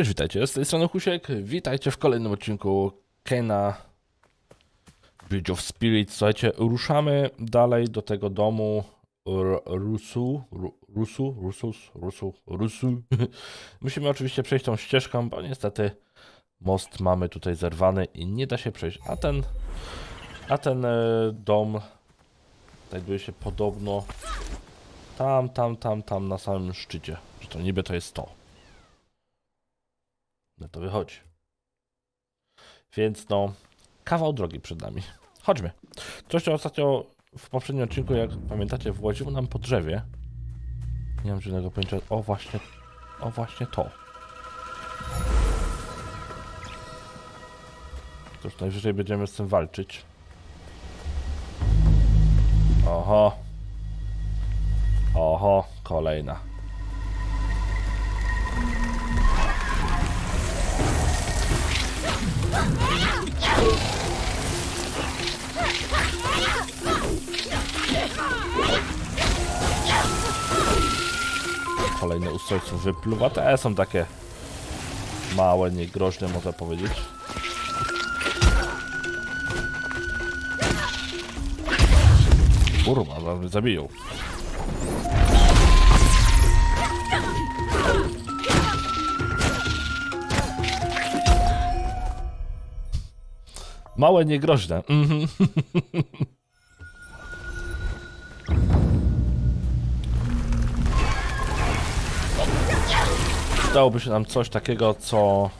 Cześć, witajcie, z tej strony Husiek, witajcie w kolejnym odcinku Kena Bridge of Spirits. Słuchajcie, ruszamy dalej do tego domu Rusu, Ru- Rusu, Rusus, Rusu, Rusu. Musimy oczywiście przejść tą ścieżką, bo niestety most mamy tutaj zerwany i nie da się przejść, a ten, a ten e, dom znajduje się podobno tam, tam, tam, tam na samym szczycie, że to niby to jest to. No to wychodzi. Więc no, kawał drogi przed nami. Chodźmy. Coś, co ostatnio w poprzednim odcinku, jak pamiętacie, właziło nam po drzewie. Nie mam żadnego pojęcia. O, właśnie, o, właśnie to. Cóż, najwyżej będziemy z tym walczyć. Oho. Oho, kolejna. Kolejne ustrojstwo wypluwa. Te są takie małe, niegroźne, można powiedzieć. Kurwa, zabiją. Małe, niegroźne. Mhm. Się nam coś takiego, co...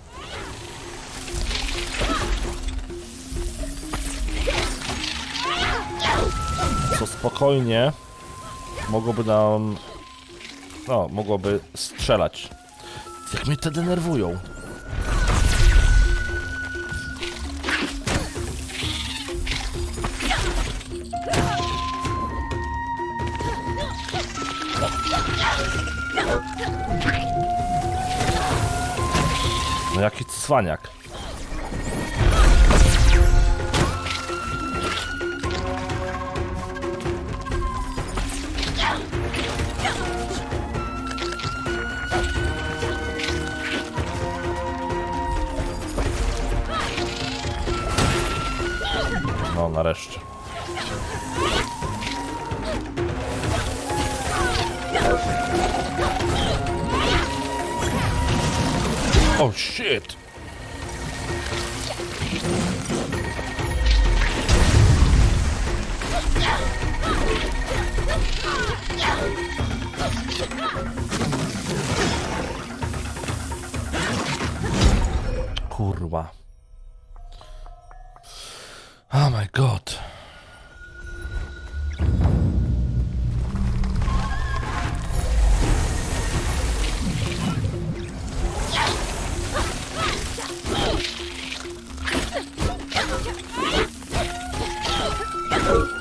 Co spokojnie mogłoby nam... No, mogłoby strzelać. Jak mnie te denerwują. No jaki cwaniak. No nareszcie. Oh shit! Kurwa. A,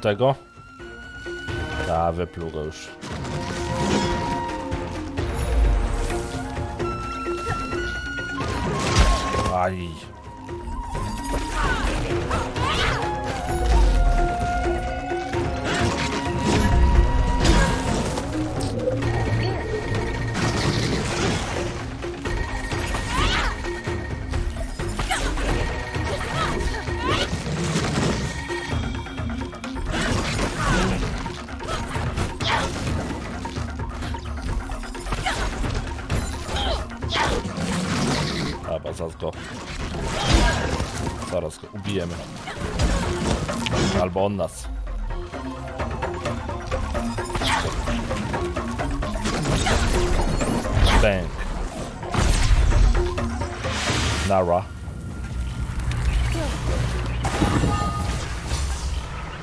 tego? A, wypluł już. Aj. bo on nas. Bang. Nara.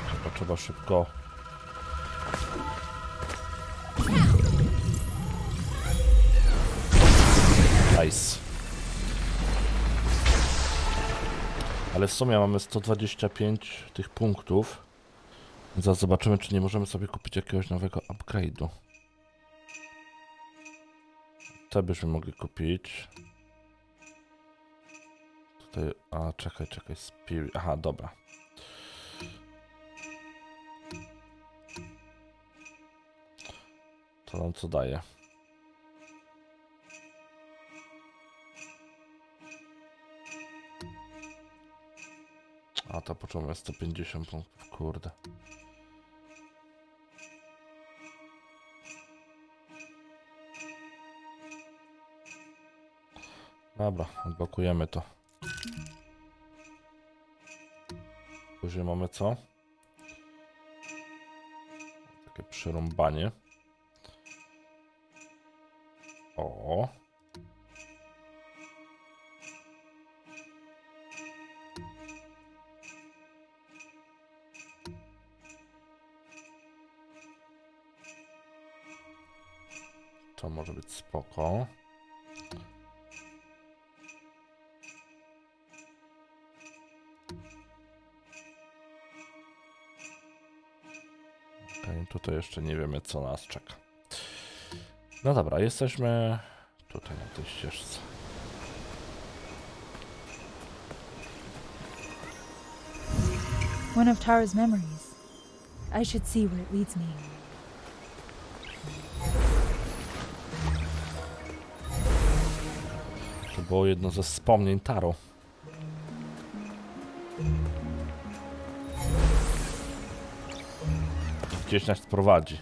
Trzeba, trzeba szybko. Nice. Ale w sumie mamy 125 tych punktów. Zaraz zobaczymy, czy nie możemy sobie kupić jakiegoś nowego upgrade'u. Te byśmy mogli kupić. Tutaj, a czekaj, czekaj, Spirit. Aha, dobra. To nam co daje? A to potrzebujemy 150 punktów, kurde. Dobra, odblokujemy to. Później mamy co? Takie przyrąbanie. O. To może być spoko. Okej, tutaj jeszcze nie wiemy, co nas czeka. No dobra, jesteśmy tutaj na tej ścieżce. One of Tara's memories. I should see where it leads me. Było jedno ze wspomnień Taro. Gdzieś nas prowadzi.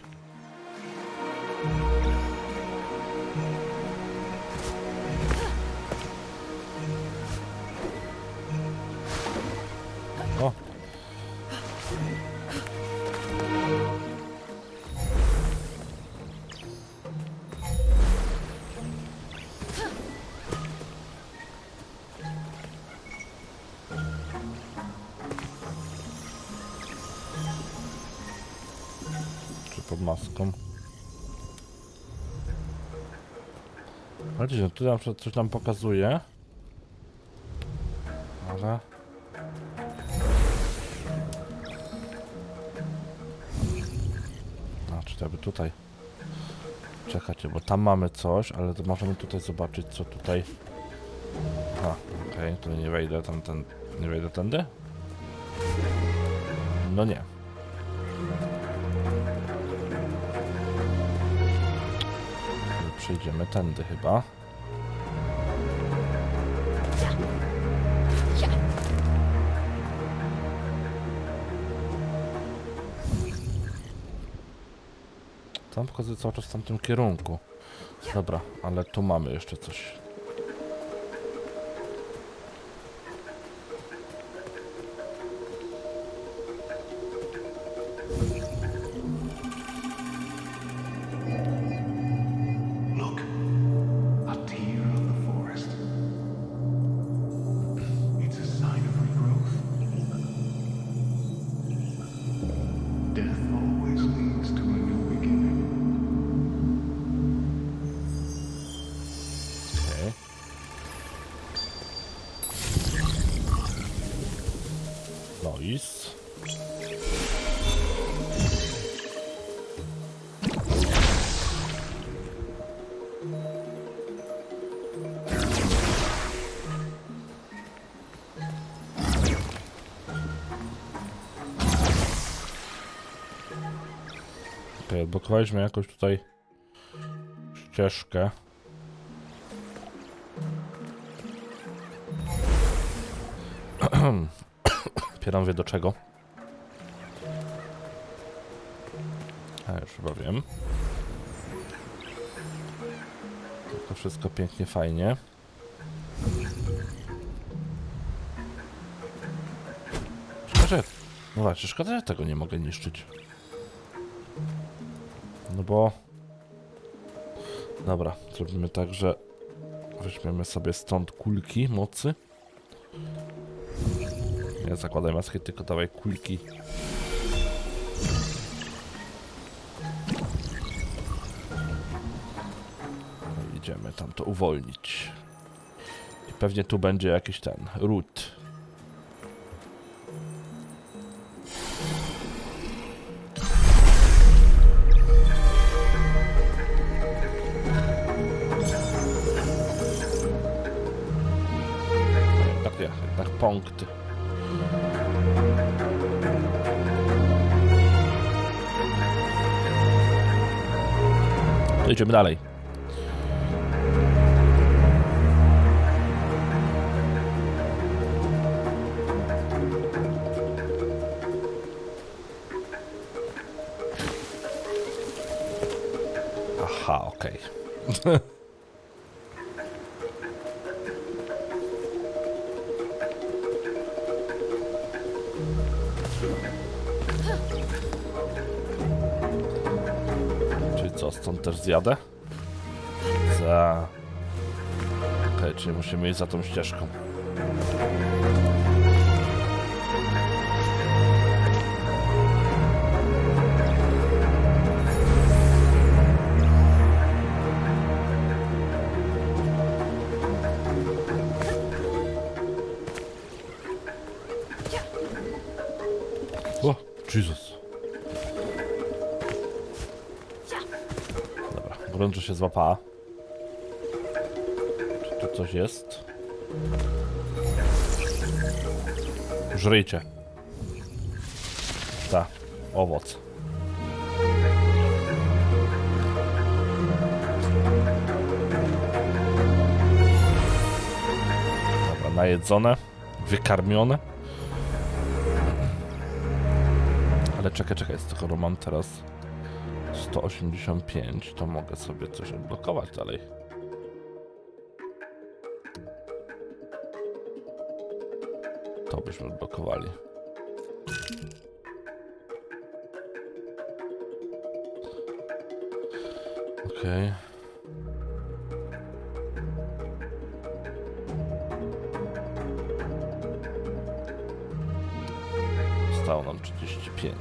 No tu na przykład coś nam pokazuje. Ale... A, czy by tutaj... Czekajcie, bo tam mamy coś, ale to możemy tutaj zobaczyć, co tutaj... Aha, okej, tu nie wejdę tam, ten... Nie wejdę tędy? No nie. Przejdziemy tędy chyba. Tam pokazuje cały czas w tamtym kierunku. Dobra, ale tu mamy jeszcze coś. Okej, odblokowaliśmy jakoś tutaj ścieżkę. Pieram wie do czego. A już chyba wiem. To wszystko pięknie, fajnie. Szkoda, że... No właśnie, szkoda, że tego nie mogę niszczyć. Bo... Dobra, zrobimy tak, że weźmiemy sobie stąd kulki mocy. Nie zakładaj maski, tylko dawaj kulki. Idziemy tam to uwolnić. I pewnie tu będzie jakiś ten, root. Punkty. To idziemy dalej. Aha, okej. Czyli zjadę? Za... Okej, czyli musimy iść za tą ścieżką. O. Brączu się złapała. Czy tu coś jest? Żryjcie. Ta, owoc. Dobra, najedzone, wykarmione. Ale czekaj, czekaj, skoro mam teraz 185, to mogę sobie coś odblokować dalej. To byśmy odblokowali. Okej. Zostało nam 35.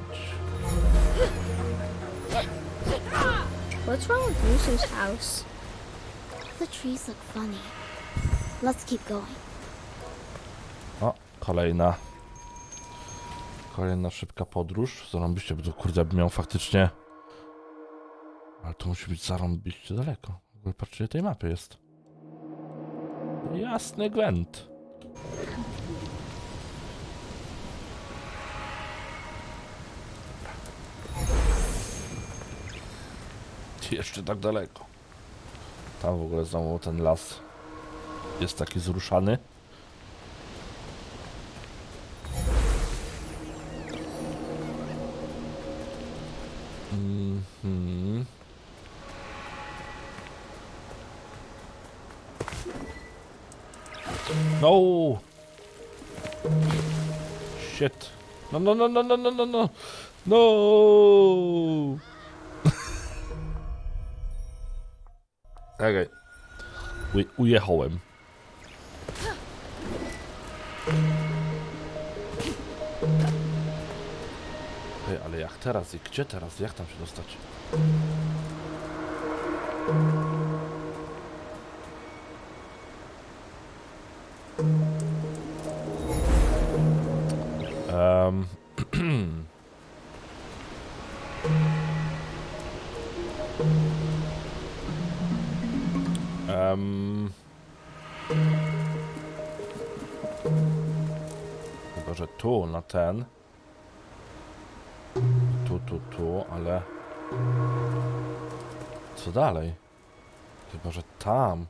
What's wrong with Lucy's house? The trees look funny. Let's keep going. O, kolejna. Kolejna szybka podróż. Zarąbiście, bo to kurde bym miał faktycznie. Ale to musi być zarąbiście daleko. W ogóle patrzcie, tej mapy jest. Jasny gwent. Jeszcze tak daleko. Tam w ogóle znowu ten las jest taki zruszany. Mhm. No. Shit. No, no, no, no, no, no, no, no. No. Okej. Okay. Ujechałem. Ej, ale jak teraz i gdzie teraz? Jak tam się dostać? Um. um. Chyba, że tu, na ten. Tu, tu, tu, ale... Co dalej? Chyba, że tam.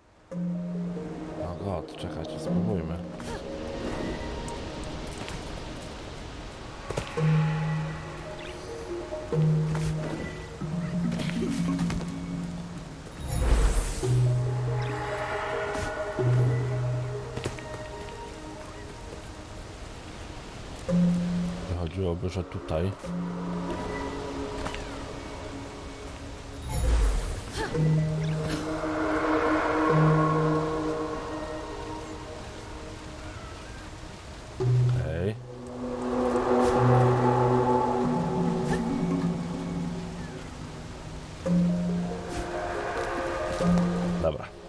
O god, czekajcie, spróbujmy. Wychodziłoby, że tutaj.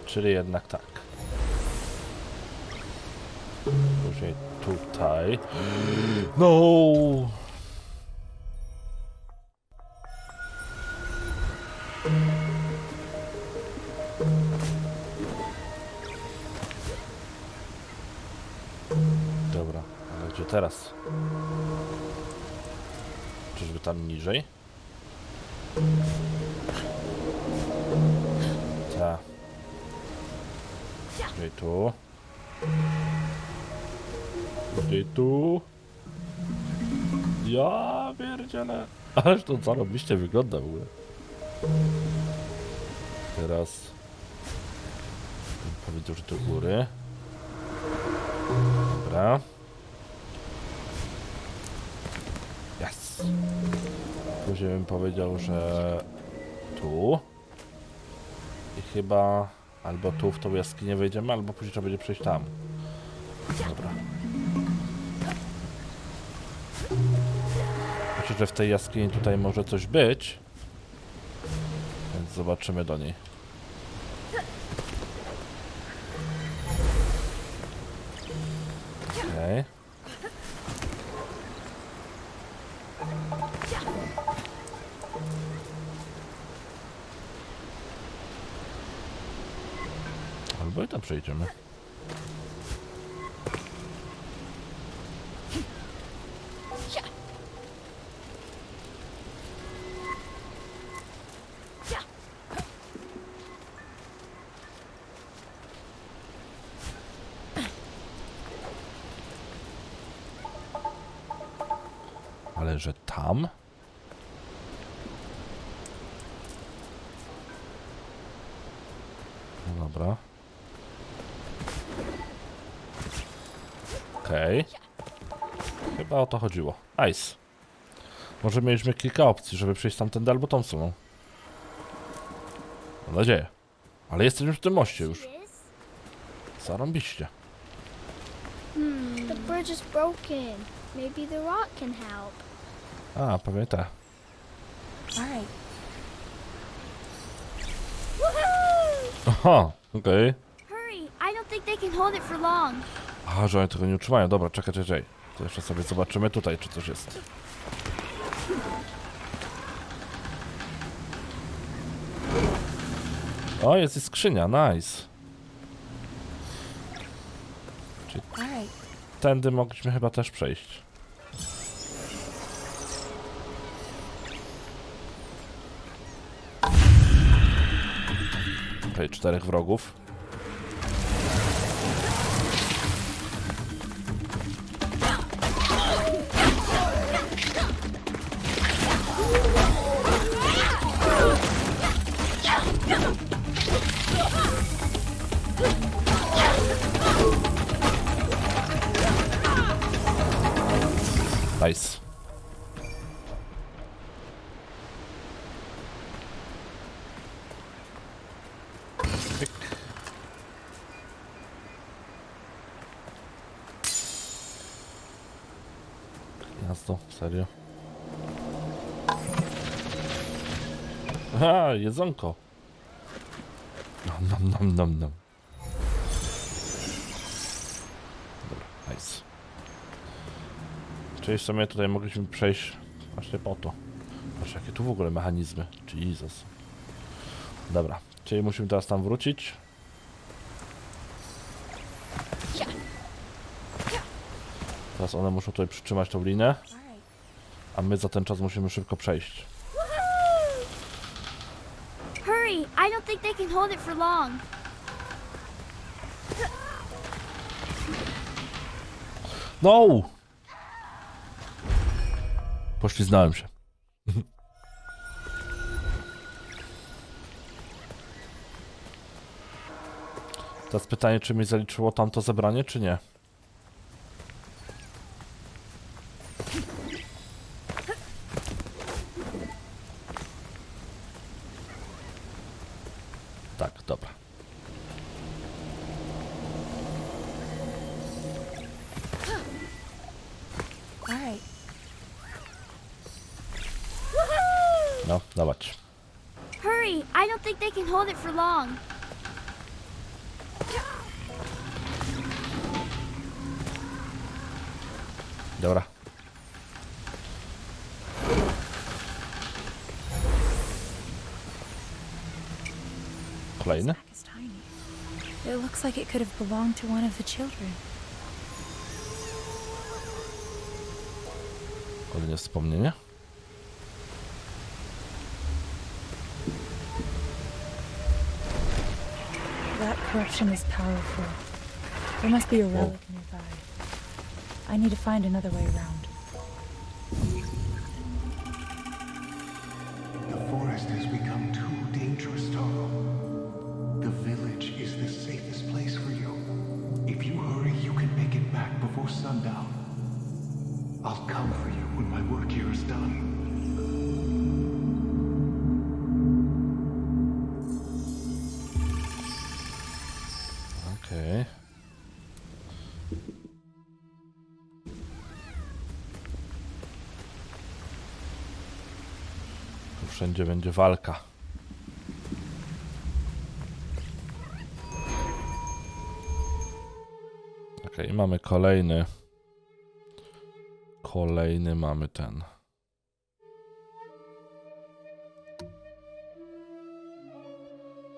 Czyli jednak tak. Później tutaj. No! Dobra, ale gdzie teraz? Czyżby tam niżej? Tak. Gdzie tu? Gdzie tu? Ja pierdzielę. Ależ to zarobiście wygląda w ogóle. Teraz... bym Powiedział, że do góry. Dobra. Yes. Później bym powiedział, że tu. I chyba albo tu w tą jaskinię wejdziemy, albo później trzeba będzie przejść tam. Dobra. Że w tej jaskini tutaj może coś być. Więc zobaczymy do niej. Okej. Albo i tam przejdziemy. Tam? No dobra. Okej. Chyba o to chodziło. Nice. Może mieliśmy kilka opcji, żeby przejść tamtędy albo tą stroną. Mam nadzieję. Ale jesteśmy w tym moście już. Zarąbiście. Hmm. The bridge is broken. Maybe the rock can help. A. Woohoo! Aha, okej. Hurry! I don't think they can hold it for long. Aha, że oni tego nie utrzymają. Dobra, czekaj, czekaj, czekaj. To jeszcze sobie zobaczymy tutaj, czy coś jest. O, jest i skrzynia, nice. Tędy mogliśmy chyba też przejść. Czterech wrogów. Gniazdo, serio. Aha, jedzonko. Nom, nom, nom, nom. Dobra, nice. Czyli w sumie tutaj mogliśmy przejść właśnie po to. Patrz, jakie tu w ogóle mechanizmy. Jesus. Dobra, czyli musimy teraz tam wrócić. Teraz one muszą tutaj przytrzymać tą linę, a my za ten czas musimy szybko przejść. Hurry! I don't think they can hold it for long. No! Pośliznąłem się. Teraz pytanie, czy mi zaliczyło tamto zebranie, czy nie? No, dawać. Hurry! I don't think they can hold it for long. Dobra. Kolejny? Sack tiny. It looks like it could have belonged to one of the children. Kolejne wspomnienie. Corruption is powerful. There must be a relic oh. nearby. I need to find another way around. The forest has become too dangerous, Taro. The village is the safest place for you. If you hurry, you can make it back before sundown. I'll come for you when my work here is done. Wszędzie będzie walka. Okej, mamy kolejny. Kolejny mamy ten.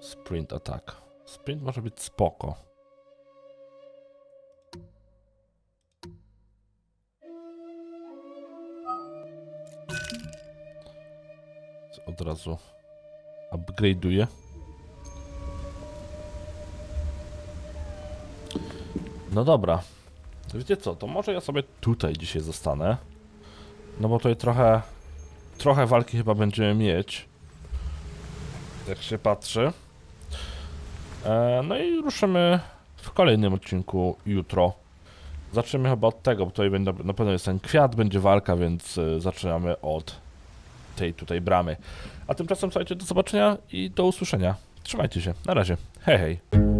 Sprint attack. Sprint może być spoko. Od razu upgrade'uję. No dobra. Wiecie co, to może ja sobie tutaj dzisiaj zostanę. No bo tutaj trochę, trochę walki chyba będziemy mieć. Jak się patrzy. E, no i ruszymy w kolejnym odcinku jutro. Zaczniemy chyba od tego, bo tutaj będzie, na pewno jest ten kwiat, będzie walka, więc y, zaczynamy od tej tutaj bramy. A tymczasem słuchajcie, do zobaczenia i do usłyszenia. Trzymajcie się. Na razie. Hej, hej.